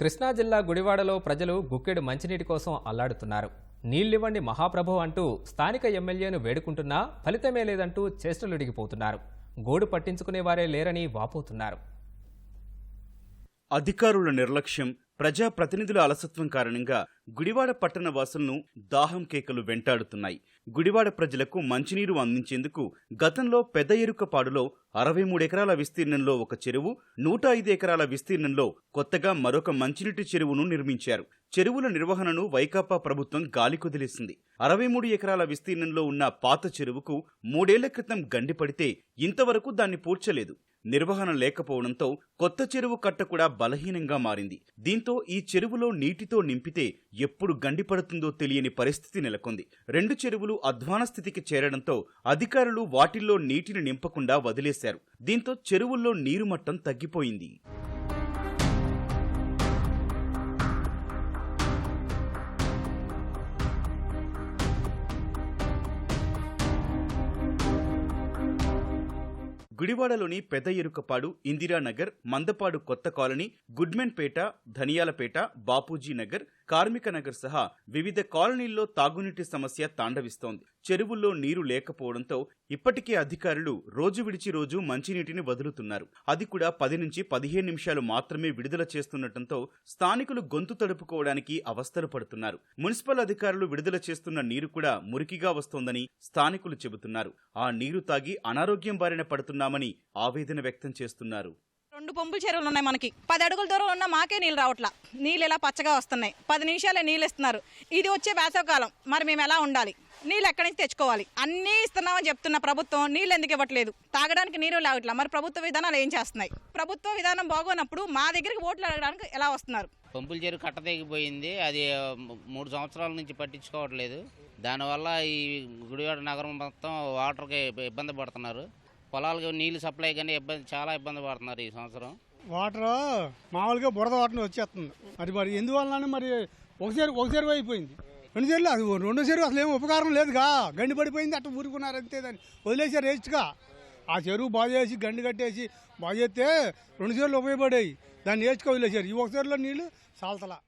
కృష్ణా జిల్లా గుడివాడలో ప్రజలు గుక్కెడు మంచినీటి కోసం అల్లాడుతున్నారు. నీళ్ళివ్వండి మహాప్రభు అంటూ స్థానిక ఎమ్మెల్యేను వేడుకుంటున్నా ఫలితమే లేదంటూ చేష్టలుడిగిపోతున్నారు. గోడు పట్టించుకునేవారే లేరని వాపోతున్నారు. అధికారుల నిర్లక్ష్యం ప్రజా ప్రతినిధుల అలసత్వం కారణంగా గుడివాడ పట్టణ వాసులను దాహం కేకలు వెంటాడుతున్నాయి. గుడివాడ ప్రజలకు మంచినీరు అందించేందుకు గతంలో పెద్ద ఎరుకపాడులో అరవై మూడు ఎకరాల విస్తీర్ణంలో ఒక చెరువు నూట ఐదు ఎకరాల విస్తీర్ణంలో కొత్తగా మరొక మంచినీటి చెరువును నిర్మించారు. చెరువుల నిర్వహణను వైకాపా ప్రభుత్వం గాలి కుదిలేసింది. అరవై మూడు ఎకరాల విస్తీర్ణంలో ఉన్న పాత చెరువుకు మూడేళ్ళ క్రితం గండిపడితే ఇంతవరకు దాన్ని పూడ్చలేదు. నిర్వహణ లేకపోవడంతో కొత్త చెరువు కట్ట కూడా బలహీనంగా మారింది. దీంతో ఈ చెరువులో నీటితో నింపితే ఎప్పుడు గండిపడుతుందో తెలియని పరిస్థితి నెలకొంది. రెండు చెరువులు అధ్వాన స్థితికి చేరడంతో అధికారులు వాటిల్లో నీటిని నింపకుండా వదిలేశారు. దీంతో చెరువుల్లో నీరు మట్టం తగ్గిపోయింది. గుడివాడలోని పెద్ద ఎరుకపాడు ఇందిరానగర్ మందపాడు కొత్త కాలనీ గుడ్మెన్పేట ధనియాలపేట బాపూజీ నగర్ కార్మిక నగర్ సహా వివిధ కాలనీల్లో తాగునీటి సమస్య తాండవిస్తోంది. చెరువుల్లో నీరు లేకపోవడంతో ఇప్పటికే అధికారులు రోజు విడిచి రోజు మంచినీటిని వదులుతున్నారు. అది కూడా పది నుంచి పదిహేను నిమిషాలు మాత్రమే విడుదల చేస్తుండటంతో స్థానికులు గొంతు తడుపుకోవడానికి అవస్థలు పడుతున్నారు. మున్సిపల్ అధికారులు విడుదల చేస్తున్న నీరు కూడా మురికిగా వస్తోందని స్థానికులు చెబుతున్నారు. ఆ నీరు తాగి అనారోగ్యం బారిన పడుతున్న పడుతున్నామని ఆవేదన వ్యక్తం చేస్తున్నారు. రెండు పంపుల చెరువులు ఉన్నాయి మనకి. పది అడుగుల దూరం ఉన్న మాకే నీళ్ళు రావట్లా. నీళ్ళు ఇలా పచ్చగా వస్తున్నాయి. పది నిమిషాలే నీళ్ళు ఇస్తున్నారు. ఇది వచ్చే వేసవకాలం. మరి మేము ఎలా ఉండాలి? నీళ్ళు ఎక్కడి నుంచి తెచ్చుకోవాలి? అన్నీ ఇస్తున్నామని చెప్తున్న ప్రభుత్వం నీళ్ళు ఎందుకు ఇవ్వట్లేదు? తాగడానికి నీరు లేవట్లా మరి ప్రభుత్వ విధానాలు ఏం చేస్తున్నాయి? ప్రభుత్వ విధానం బాగోనప్పుడు మా దగ్గరికి ఓట్లు అడగడానికి ఎలా వస్తున్నారు? పంపుల చెరువు కట్ట తెగిపోయింది అది మూడు సంవత్సరాల నుంచి పట్టించుకోవట్లేదు. దానివల్ల ఈ గుడివాడ నగరం మొత్తం వాటర్కి ఇబ్బ- ఇబ్బంది పడుతున్నారు. పొలాలకు నీళ్ళు సప్లై కానీ ఇబ్బంది చాలా ఇబ్బంది పడుతున్నారు ఈ సంవత్సరం. వాటర్ మామూలుగా బురద వాటర్ వచ్చేస్తుంది. మరి మరి ఎందువల్ల మరి ఒకసారి ఒకసారి అయిపోయింది. రెండు చెరువులు అది రెండు చెరువు అసలు ఏం ఉపకారం లేదుగా. గండి పడిపోయింది అట్ట ఊరుకున్నారు అంతే దాన్ని వదిలేసారు వేస్ట్గా ఆ చెరువు బాగు చేసి గండి కట్టేసి బాగు చేస్తే రెండు చెరువులు ఉపయోగపడాయి. దాన్ని వేసుకు వదిలేసారు. ఈ ఒక నీళ్ళు సాల్తలా.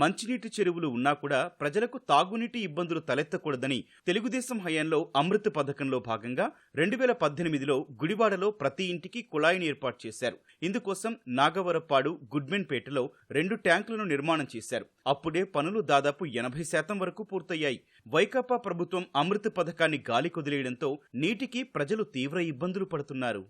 మంచినీటి చెరువులు ఉన్నా కూడా ప్రజలకు తాగునీటి ఇబ్బందులు తలెత్తకూడదని తెలుగుదేశం హయాంలో అమృత్ పథకంలో భాగంగా రెండు వేల పద్దెనిమిదిలో గుడివాడలో ప్రతి ఇంటికి కుళాయిని ఏర్పాటు చేశారు. ఇందుకోసం నాగవరపాడు గుడ్మెన్పేటలో రెండు ట్యాంకులను నిర్మాణం చేశారు. అప్పుడే పనులు దాదాపు ఎనభై శాతం వరకు పూర్తయ్యాయి. వైకాపా ప్రభుత్వం అమృత్ పథకాన్ని గాలి కుదిలేయడంతో నీటికి ప్రజలు తీవ్ర ఇబ్బందులు పడుతున్నారు.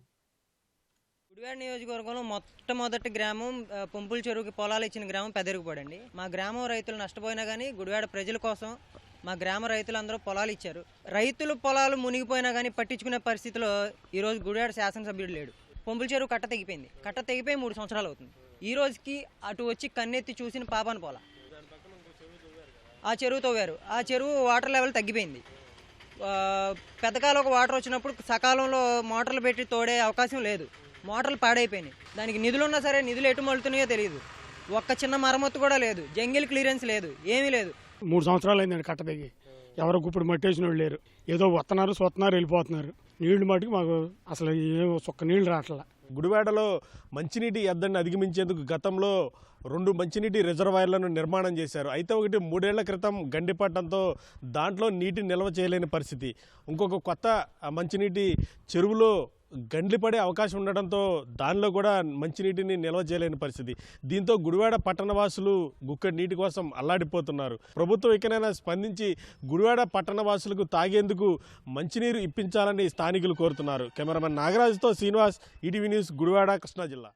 గుడివాడ నియోజకవర్గంలో మొట్టమొదటి గ్రామం ఆ, పొంపుల చెరువుకి పొలాలు ఇచ్చిన గ్రామం పెదరుగుపడండి మా గ్రామం రైతులు నష్టపోయినా కానీ గుడివాడ ప్రజల కోసం మా గ్రామ రైతులందరూ పొలాలు ఇచ్చారు. రైతులు పొలాలు మునిగిపోయినా కానీ పట్టించుకునే పరిస్థితిలో ఈరోజు గుడివాడ శాసనసభ్యుడు లేడు. పొంపుల చెరువు కట్ట తెగిపోయింది. కట్ట తెగిపోయి మూడు సంవత్సరాలు అవుతుంది. ఈ రోజుకి అటు వచ్చి కన్నెత్తి చూసిన పాపాను పోలా. ఆ చెరువు తవ్వారు. ఆ చెరువు వాటర్ లెవెల్ తగ్గిపోయింది. ఆ, పెద్దకాలకు వాటర్ వచ్చినప్పుడు సకాలంలో మోటార్లు పెట్టి తోడే అవకాశం లేదు. మోటార్లు పాడైపోయినాయి. దానికి నిధులు ఉన్నా సరే నిధులు ఎటు మలుతున్నాయో తెలియదు. ఒక్క చిన్న మరమ్మత్తు కూడా లేదు. జంగిల్ క్లియరెన్స్ లేదు. ఏమీ లేదు. మూడు సంవత్సరాలు అయిందండి కట్ట దిగి ఎవరు ఇప్పుడు మట్టేసిన వాళ్ళు లేరు. ఏదో వస్తున్నారు సొత్తున్నారు వెళ్ళిపోతున్నారు. నీళ్ళు మటుకు మాకు అసలు ఏం ఒక్క నీళ్ళు రావట్లా. గుడివాడలో మంచినీటి ఎద్దడిని అధిగమించేందుకు గతంలో రెండు మంచినీటి రిజర్వాయర్లను నిర్మాణం చేశారు. అయితే ఒకటి మూడేళ్ళ క్రితం గండిపట్టడంతో దాంట్లో నీటి నిల్వ చేయలేని పరిస్థితి. ఇంకొక కొత్త మంచినీటి చెరువులో గండ్లి పడే అవకాశం ఉండడంతో దానిలో కూడా మంచినీటిని నిల్వ చేయలేని పరిస్థితి. దీంతో గుడివాడ పట్టణవాసులు గుక్కడి నీటి కోసం అల్లాడిపోతున్నారు. ప్రభుత్వం ఇకనైనా స్పందించి గుడివాడ పట్టణవాసులకు తాగేందుకు మంచినీరు ఇప్పించాలని స్థానికులు కోరుతున్నారు. కెమెరామెన్ నాగరాజుతో శ్రీనివాస్ ఈటీవీ న్యూస్ గుడివాడ కృష్ణా జిల్లా.